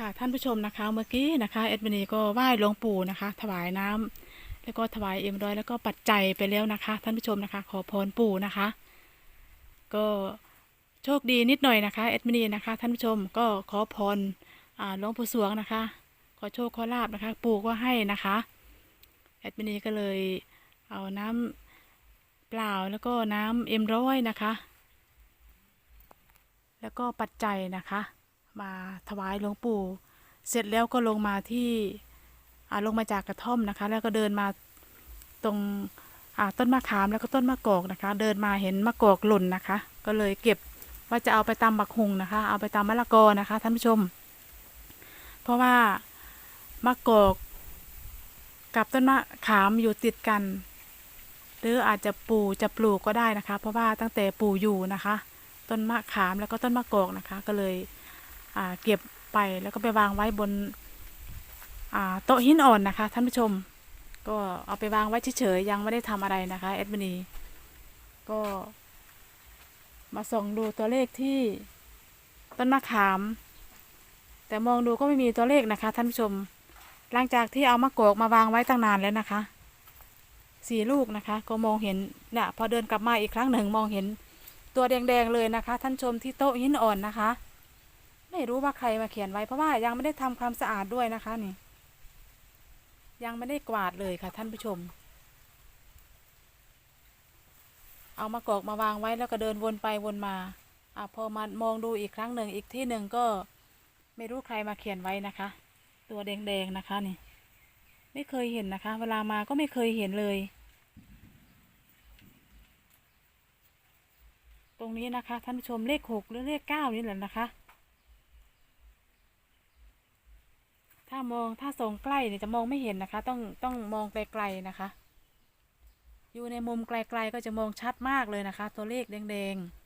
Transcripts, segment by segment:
ค่ะท่านผู้ชมนะคะเมื่อกี้นะคะเอ็ดมินีก็ไหว้หลวงปู่นะคะ ถวายน้ำแล้วก็ถวายเอ็มร้อยแล้วก็ปัจจัยไปแล้วนะคะ ท่านผู้ชมนะคะ ขอพรปู่นะคะ ก็โชคดีนิดหน่อยนะคะเอ็ดมินีนะคะ ท่านผู้ชมก็ขอพรอ่าหลวงปู่สวงนะคะ ขอโชคขอลาบนะคะ ปู่ก็ให้นะคะเอ็ดมินีก็เลยเอาน้ำเปล่าแล้วก็น้ำเอ็มร้อยนะคะ แล้วก็ปัจจัยนะคะ มาถวายหลวงปู่ เสร็จแล้วก็ลงมาที่ลงมาจากกระท่อมนะคะ แล้วก็เดินมาตรงต้นมะขามแล้วก็ต้นมะกอกนะคะ เดินมาเห็นมะกอกหล่นนะคะ ก็เลยเก็บว่าจะเอาไปตำบักหุงนะคะ เอาไปตำมะละกอนะคะท่านผู้ชม เพราะว่ามะกอกกับต้นมะขามอยู่ติดกัน หรืออาจจะปลูกจะปลูกก็ได้นะคะ เพราะว่าตั้งแต่ปลูกอยู่นะคะ ต้นมะขามแล้วก็ต้นมะกอกนะคะ ก็เลย เก็บไปแล้วก็ไปวางไว้บนโต๊ะหินอ่อนนะคะท่านผู้ชม ก็เอาไปวางไว้เฉยๆยังไม่ได้ทำอะไรนะคะเอ็ดมินีก็มาส่องดูตัวเลขที่ต้นมะขาม แต่มองดูก็ไม่มีตัวเลขนะคะ ท่านผู้ชม หลังจากที่เอามะกอกมาวางไว้ตั้งนานแล้วนะคะสี่ลูกนะคะ ก็มองเห็นเนี่ยพอเดินกลับมาอีกครั้งหนึ่งมองเห็นตัวแดงๆเลยนะคะ ท่านชมที่โต๊ะหินอ่อนนะคะ ไม่รู้ว่าใครมาเขียนไว้เพราะว่ายังไม่ได้ทำความสะอาดด้วยนะคะนี่ ยังไม่ได้กวาดเลยค่ะ ท่านผู้ชม เอามากอกมาวางไว้แล้วก็เดินวนไปวนมาอะพอมามองดูอีกครั้งหนึ่งอีกที่หนึ่งก็ไม่รู้ใครมาเขียนไว้นะคะ ตัวแดงๆนะคะนี่ ไม่เคยเห็นนะคะ เวลามาก็ไม่เคยเห็นเลย ตรงนี้นะคะ ท่านผู้ชมเลขหกหรือเลขเก้านี่แหละนะคะามองถ้าส่องใกล้เนี่ยจะมองไม่เห็นนะคะ ต้องต้องมองไกลๆนะคะ อยู่ในมุมไกลๆก็จะมองชัดมากเลยนะคะ ตัวเลขแดงๆ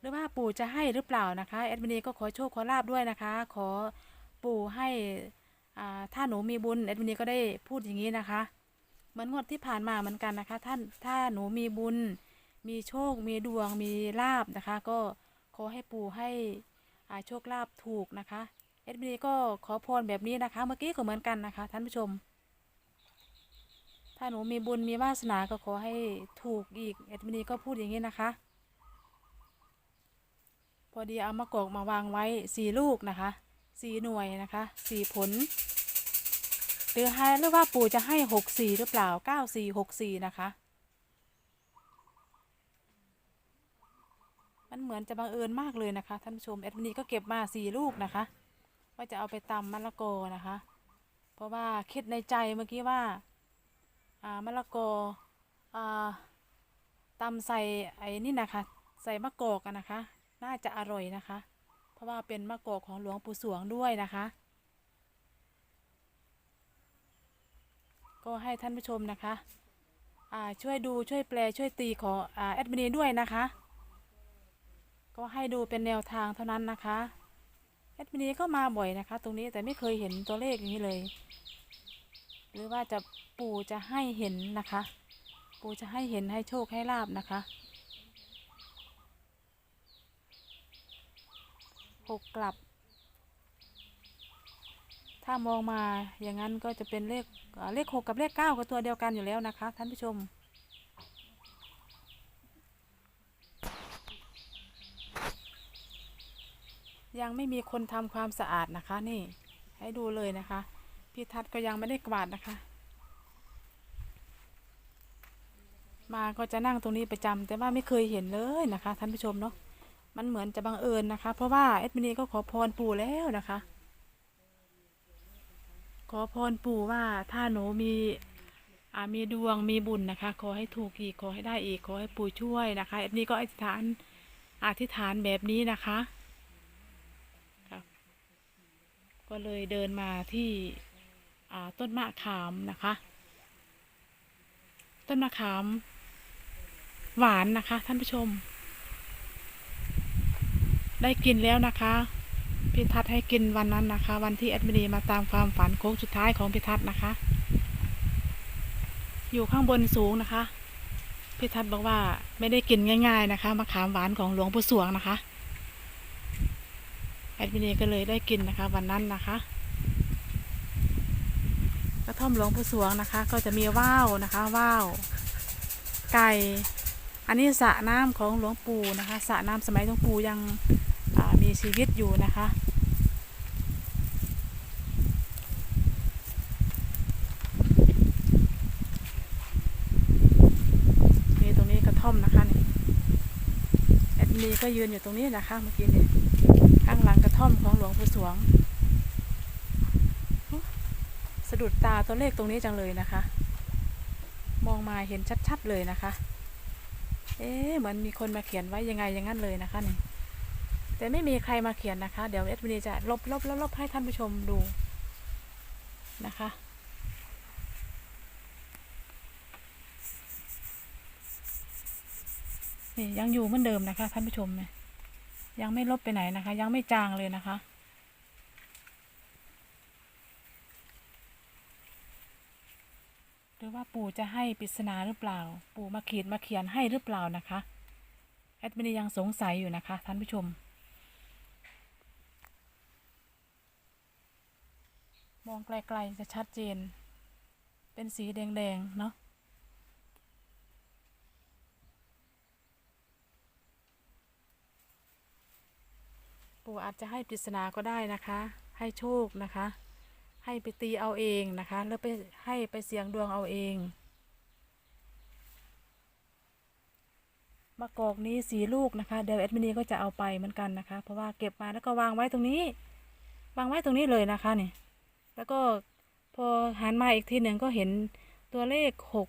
หรือว่าปู่จะให้หรือเปล่านะคะแอดมินีก็ขอโชคขอลาบด้วยนะคะ ขอปู่ให้อ่าถ้าหนูมีบุญแอดมินีก็ได้พูดอย่างนี้นะคะเหมือนงวดที่ผ่านมาเหมือนกันนะคะ ท่านถ้าหนูมีบุญ มีโชค มีดวงมีลาบนะคะ ก็ขอให้ปู่ให้ โชคลาภถูกนะคะเอ็ดมินีก็ขอพรแบบนี้นะคะ เมื่อกี้ก็เหมือนกันนะคะ ท่านผู้ชม ถ้าหนูมีบุญมีวาสนาก็ขอให้ถูกอีกเอ็ดมินีก็พูดอย่างนี้นะคะ พอดีเอามะกอกมาวางไว้สี่ลูกนะคะสี่หน่วยนะคะสี่ผลหรือให้หรือว่าปู่จะให้หกสี่หรือเปล่าเก้าสี่หกสี่นะคะ มันเหมือนจะบังเอิญมากเลยนะคะท่านผู้ชมแอดมินีก็เก็บมาสี่ลูกนะคะ ว่าจะเอาไปตำมะละกอนะคะ เพราะว่าคิดในใจเมื่อกี้ว่าอ่ามะละกออ่าตำใส่ไอ้นี่นะคะ ใส่มะกอกอะนะคะ น่าจะอร่อยนะคะ เพราะว่าเป็นมะกอกของหลวงปู่สวงด้วยนะคะ ก็ให้ท่านผู้ชมนะคะอ่าช่วยดูช่วยแปลช่วยตีขออ่าแอดมินีด้วยนะคะ ก็ให้ดูเป็นแนวทางเท่านั้นนะคะแอดมินีก็มาบ่อยนะคะ ตรงนี้แต่ไม่เคยเห็นตัวเลขอย่างนี้เลย หรือว่าจะปู่จะให้เห็นนะคะ ปู่จะให้เห็นให้โชคให้ลาบนะคะหกกลับ ถ้ามองมาอย่างนั้นก็จะเป็นเลขเอ่อเลขหกกับเลขเก้าก็ตัวเดียวกันอยู่แล้วนะคะ ท่านผู้ชม ยังไม่มีคนทำความสะอาดนะคะ นี่ ให้ดูเลยนะคะ พี่ทัศน์ก็ยังไม่ได้กวาดนะคะ มาก็จะนั่งตรงนี้ประจำแต่ว่าไม่เคยเห็นเลยนะคะ ท่านผู้ชมเนาะมันเหมือนจะบังเอิญนะคะ เพราะว่าเอ็ดมินีก็ขอพรปู่แล้วนะคะ ขอพรปู่ว่าถ้าหนูมีมีดวงมีบุญนะคะ ขอให้ถูกอีกขอให้ได้อีกขอให้ปู่ช่วยนะคะเอ็ดมินีก็อธิษฐานอธิษฐานแบบนี้นะคะครับ ก็เลยเดินมาที่ต้นมะขามนะคะ ต้นมะขาม หวานนะคะ ท่านผู้ชม ได้กินแล้วนะคะพี่ทัศน์ให้กินวันนั้นนะคะ วันที่แอดมินีมาตามความฝันโค้งสุดท้ายของพี่ทัศน์นะคะ อยู่ข้างบนสูงนะคะพี่ทัศน์บอกว่าไม่ได้กินง่าย ๆนะคะมะขามหวานของหลวงปู่สวงนะคะ แอดมินีก็เลยได้กินนะคะ วันนั้นนะคะ กระท่อมหลวงปู่สวงนะคะ ก็จะมีว่าวนะคะว่าวไก่ อันนี้สระน้ำของหลวงปู่นะคะสระน้ำสมัยหลวงปู่ยังมีชีวิตอยู่นะคะนี่ตรงนี้กระท่อมนะคะนี่แอดมินก็ยืนอยู่ตรงนี้นะคะเมื่อกี้นี่ ข้างหลังกระท่อมของหลวงปู่สวง สะดุดตาตัวเลขตรงนี้จังเลยนะคะ มองมาเห็นชัดๆเลยนะคะ เอ๊ะเหมือนมีคนมาเขียนไว้ยังไงอย่างนั้นเลยนะคะนี่แต่ไม่มีใครมาเขียนนะคะ เดี๋ยวเอดมินีจะลบลบลบลบให้ท่านผู้ชมดูนะคะ นี่ยังอยู่เหมือนเดิมนะคะท่านผู้ชมเนี่ย ยังไม่ลบไปไหนนะคะ ยังไม่จางเลยนะคะ หรือว่าปู่จะให้ปริศนาหรือเปล่า ปู่มาขีดมาเขียนให้หรือเปล่านะคะแอดมินยังสงสัยอยู่นะคะท่านผู้ชม มองไกลๆจะชัดเจน เป็นสีแดงๆ เนาะ ปู่อาจจะให้ปริศนาก็ได้นะคะ ให้โชคนะคะ ให้ไปตีเอาเองนะคะแล้วไปให้ไปเสี่ยงดวงเอาเองมะกอกนี้สีลูกนะคะ เดี๋ยวแอดมินีก็จะเอาไปเหมือนกันนะคะ เพราะว่าเก็บมาแล้วก็วางไว้ตรงนี้ วางไว้ตรงนี้เลยนะคะนี่ แล้วก็พอหันมาอีกทีหนึ่งก็เห็นตัวเลขหก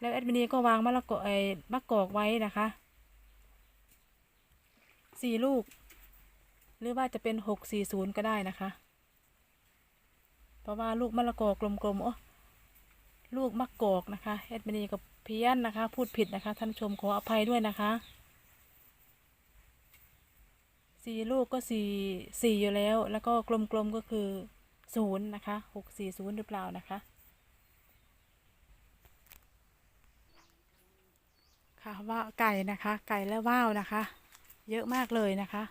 แล้วแอดมินีก็วางมะละกอไอ้มะกอกไว้นะคะสี่ลูก หรือว่าจะเป็นหกสี่ศูนย์ก็ได้นะคะ เพราะว่าลูกมะละกอกลมๆโอ้ลูกมะกอกนะคะแอดมินีกับเพี้ยนนะคะ พูดผิดนะคะ ท่านชมขออภัยด้วยนะคะสี่ลูกก็สี่สี่อยู่แล้ว แล้วก็กลมๆก็คือศูนย์นะคะหกสี่ศูนย์หรือเปล่านะคะ ค่ะว่าไก่นะคะ ไก่และว่าวนะคะ เยอะมากเลยนะคะ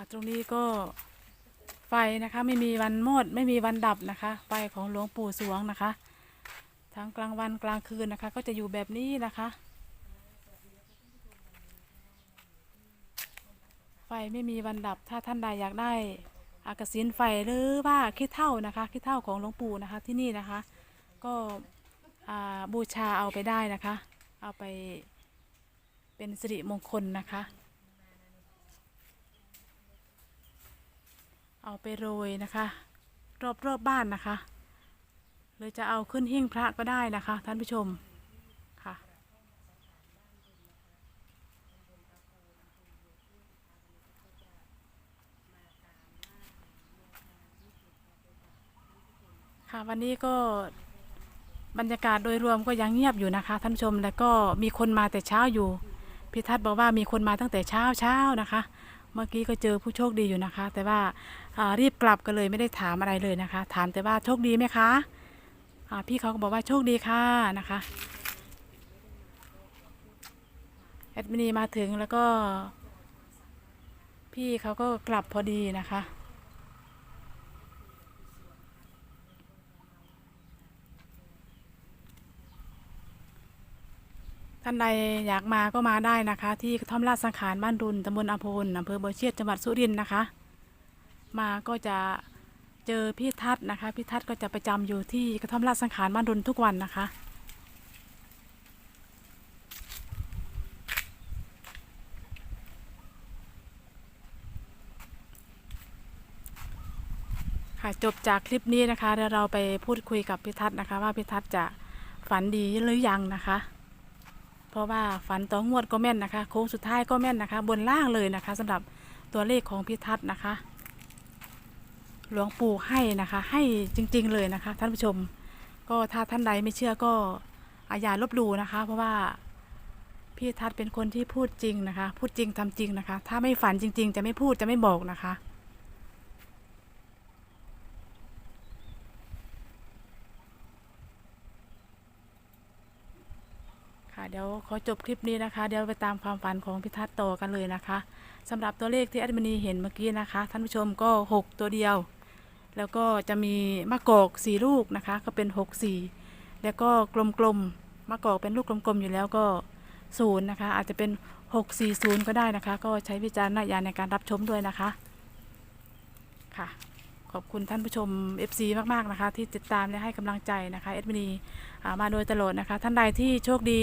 ค่ะ ตรงนี้ก็ไฟนะคะไม่มีวันมดไม่มีวันดับนะคะ ไฟของหลวงปู่สวงนะคะ ทั้งกลางวันกลางคืนนะคะ ก็จะอยู่แบบนี้นะคะ ไฟไม่มีวันดับถ้าท่านใดอยากได้อากสินไฟหรือว่าขี้เท่านะคะขี้เท่าของหลวงปู่นะคะที่นี่นะคะ ก็บูชาเอาไปได้นะคะ เอาไปเป็นสิริมงคลนะคะ เอาไปโรยนะคะ รอบรอบบ้านนะคะหรือจะเอาขึ้นหิ้งพระก็ได้นะคะ ท่านผู้ชมค่ะ ค่ะวันนี้ก็บรรยากาศโดยรวมก็ยังเงียบอยู่นะคะ ท่านผู้ชมแล้วก็มีคนมาแต่เช้าอยู่พิทัศน์บอกว่ามีคนมาตั้งแต่เช้าเช้านะคะ มื่อกี้ก็เจอผู้โชคดีอยู่นะคะ แต่ว่าารีบกลับกันเลยไม่ได้ถามอะไรเลยนะคะ ถามแต่ว่าโชคดีไหมคะพี่เขาก็บอกว่าโชคดีค่ะนะคะแอดมินีมาถึงแล้วก็ พี่เขาก็กลับพอดีนะคะ ท่านใดอยากมาก็มาได้นะคะ ที่กระท่อมราชสังขารบ้านรุนตำบลอภพลอำเภอบัวเชียดจังหวัดสุรินทร์นะคะ มาก็จะเจอพี่ทัศน์นะคะพี่ทัศน์ก็จะประจำอยู่ที่กระท่อมราชสังขารบ้านรุนทุกวันนะคะค่ะจบจากคลิปนี้นะคะเดี๋ยวเราไปพูดคุยกับพี่ทัศน์นะคะ ว่าพี่ทัศน์จะฝันดีหรือยังนะคะ เพราะว่าฝันต่องวดก็แม่นนะคะโค้งสุดท้ายก็แม่นนะคะ บนล่างเลยนะคะสำหรับตัวเลขของพิทัศน์นะคะ หลวงปู่ให้นะคะ ให้จริง ๆ เลยนะคะ ท่านผู้ชม ก็ถ้าท่านใดไม่เชื่อก็อาอย่าลบหลู่นะคะ เพราะว่าพี่ทัศน์เป็นคนที่พูดจริงนะคะ พูดจริงทำจริงนะคะ ถ้าไม่ฝันจริง ๆ จะไม่พูดจะไม่บอกนะคะ เดี๋ยวขอจบคลิปนี้นะคะ เดี๋ยวไปตามความฝันของพิทัศน์ต่อกันเลยนะคะสำหรับตัวเลขที่แอดมินีเห็นเมื่อกี้นะคะ ท่านผู้ชมก็ 6 ตัวเดียว แล้วก็จะมีมะกอกสีลูกนะคะ ก็เป็น 6 4 แล้วก็กลมๆมะกอกเป็นลูกกลมๆอยู่แล้วก็ศูนย์นะคะ อาจจะเป็น 6 4 0 ก็ได้นะคะ ก็ใช้วิจารณญาณในการรับชมด้วยนะคะค่ะ ขอบคุณท่านผู้ชม FC มาก ๆ นะคะ ที่ติดตามและให้กำลังใจนะคะเอ็ดมินีมาโดยตลอดนะคะ ท่านใดที่โชคดี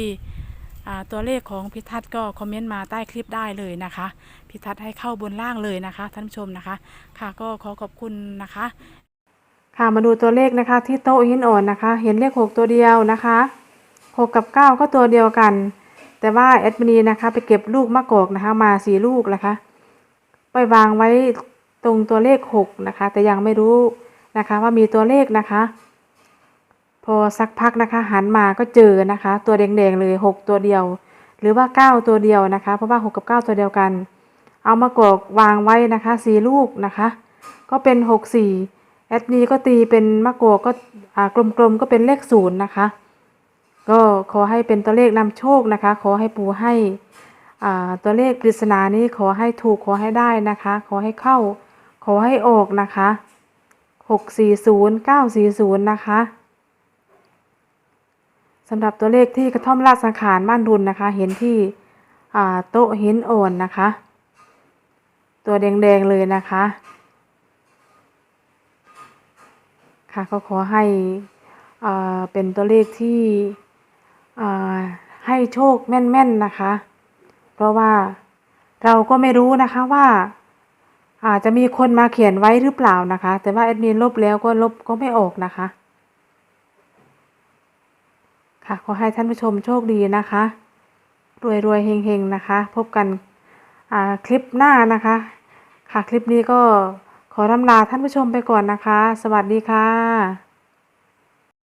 ตัวเลขของพิทัศน์ก็คอมเมนต์มาใต้คลิปได้เลยนะคะ พิทัศน์ให้เข้าบนล่างเลยนะคะ ท่านผู้ชมนะคะ ค่ะก็ขอขอบคุณนะคะ ค่ะมาดูตัวเลขนะคะที่โต๊ะหินอ่อนนะคะ เห็นเลข 6 ตัวเดียวนะคะ6กับ 9 ก็ตัวเดียวกัน แต่ว่าแอดมินีนะคะ ไปเก็บลูกมะกอกนะคะ มาสี่ลูกนะคะ ไปวางไว้ ตรงตัวเลข 6 นะคะ แต่ยังไม่รู้นะคะว่ามีตัวเลขนะคะ พอสักพักนะคะหันมาก็เจอนะคะ ตัวแดงๆเลย 6 ตัวเดียว หรือว่า 9 ตัวเดียวนะคะ เพราะว่า 6 กับ 9 ตัวเดียวกัน เอามากอกวางไว้นะคะสี่ลูกนะคะ ก็เป็น 6 4แอดมีก็ตีเป็นมะกอกก็อ่ากลมๆก็เป็นเลขศูนย์นะคะ ก็ขอให้เป็นตัวเลขนำโชคนะคะ ขอให้ปู่ให้อ่าตัวเลขปริศนานี้ขอให้ถูกขอให้ได้นะคะ ขอให้เข้า ขอให้ออกนะคะหกสี่ศูนย์เก้าสี่ศูนย์นะคะสำหรับตัวเลขที่กระท่อมราชสังขารบ้านรุนนะคะ เห็นที่โต๊ะหินอ่อนนะคะ ตัวแดงๆเลยนะคะ ค่ะก็ขอให้อ่าเป็นตัวเลขที่ให้โชคแม่นๆนะคะ เพราะว่าเราก็ไม่รู้นะคะว่า อาจจะมีคนมาเขียนไว้หรือเปล่านะคะ แต่ว่าแอดมินลบแล้วก็ลบก็ไม่ออกนะคะ ค่ะขอให้ท่านผู้ชมโชคดีนะคะ รวยรวยๆเฮงๆนะคะ พบกันคลิปหน้านะคะ ค่ะคลิปนี้ก็ขอรำลาท่านผู้ชมไปก่อนนะคะ สวัสดีค่ะ